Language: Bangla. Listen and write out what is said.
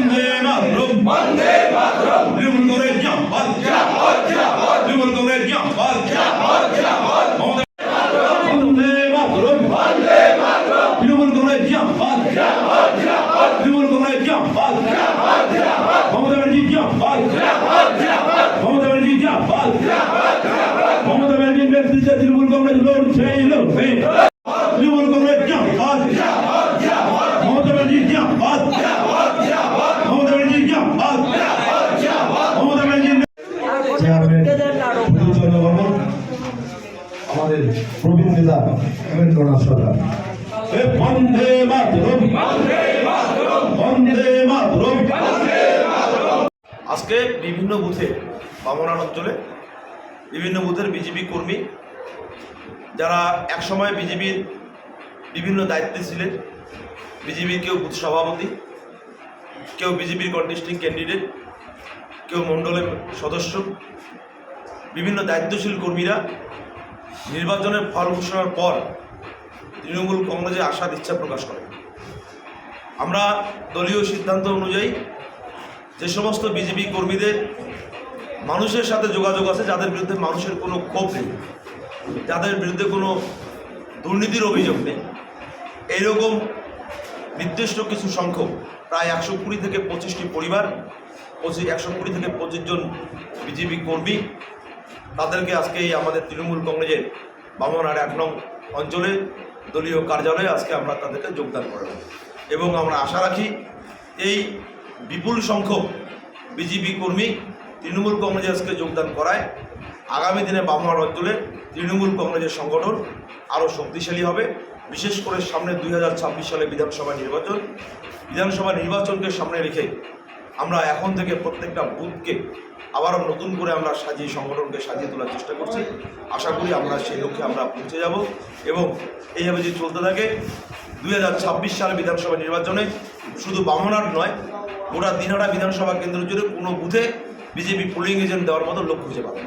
বন্দে মাতরম বন্দে মাতরম জিন্দাবাদ জিন্দাবাদ জিন্দাবাদ তৃণমূল কংগ্রেস জিন্দাবাদ জিন্দাবাদ জিন্দাবাদ বন্দে মাতরম বন্দে মাতরম জিন্দাবাদ জিন্দাবাদ জিন্দাবাদ তৃণমূল কংগ্রেস জিন্দাবাদ জিন্দাবাদ জিন্দাবাদ মমতা ব্যানার্জি জিন্দাবাদ জিন্দাবাদ জিন্দাবাদ মমতা ব্যানার্জি জিন্দাবাদ জিন্দাবাদ জিন্দাবাদ মমতা ব্যানার্জির নেতৃত্বে তৃণমূল কংগ্রেস লড়ছে লড়বে তৃণমূল কংগ্রেস জিন্দাবাদ জিন্দাবাদ জিন্দাবাদ মমতা ব্যানার্জি জিন্দাবাদ জিন্দাবাদ জিন্দাবাদ মমতা ব্যানার্জি জিন্দাবাদ জিন্দাবাদ মমতা ব্যানার্জির চেয়ারম্যান পরিচালনা আমাদের প্রবীণ নেতা রবীন্দ্রনাথ সরকার। বন্দে মাতরম। বন্দে মাতরম। আজকে বিভিন্ন বুথে বামনান অঞ্চলে বিভিন্ন বুথের বিজেপি কর্মী যারা একসময় বিজেপির বিভিন্ন দায়িত্বে ছিলেন বিজেপির কেউ বুথ সভাপতি কেউ বিজেপির কন্টেস্টিং ক্যান্ডিডেট কেউ মণ্ডলের সদস্য বিভিন্ন দায়িত্বশীল কর্মীরা নির্বাচনের ফল ঘোষণার পর তৃণমূল কংগ্রেসে আসার ইচ্ছা প্রকাশ করে আমরা দলীয় সিদ্ধান্ত অনুযায়ী যে সমস্ত বিজেপি কর্মীদের মানুষের সাথে যোগাযোগ আছে, যাদের বিরুদ্ধে মানুষের কোনো ক্ষোভ নেই, যাদের বিরুদ্ধে কোনো দুর্নীতির অভিযোগ নেই, এইরকম নির্দিষ্ট কিছু সংখ্যক প্রায় একশো কুড়ি থেকে পঁচিশটি পরিবার পঁচিশ একশো কুড়ি থেকে পঁচিশ জন বিজেপি কর্মী তাদেরকে আজকে এই আমাদের তৃণমূল কংগ্রেসের বামনার এক নং অঞ্চলে দলীয় কার্যালয়ে আজকে আমরা তাদেরকে যোগদান করাবো এবং আমরা আশা রাখি এই বিপুল সংখ্যক বিজেপি কর্মী তৃণমূল কংগ্রেসে আজকে যোগদান করায় আগামী দিনে বামনার অঞ্চলে তৃণমূল কংগ্রেসের সংগঠন আরও শক্তিশালী হবে। বিশেষ করে সামনে দুই হাজার ছাব্বিশ সালে বিধানসভা নির্বাচন। বিধানসভা নির্বাচনকে সামনে রেখে আমরা এখন থেকে প্রত্যেকটা বুথকে আবারও নতুন করে আমরা সাজিয়ে, সংগঠনকে সাজিয়ে তোলার চেষ্টা করছি আশা করি আমরা সেই লক্ষ্যে আমরা পৌঁছে যাব এবং এইভাবে যদি চলতে থাকে, দুই সালে বিধানসভা নির্বাচনে শুধু বামনার নয়, গোটা দিনহাটা বিধানসভা কেন্দ্র জুড়ে কোনো বুথে বিজেপি পোলিং এজেন্ট দেওয়ার মতো লক্ষ্য খুঁজে পাবে।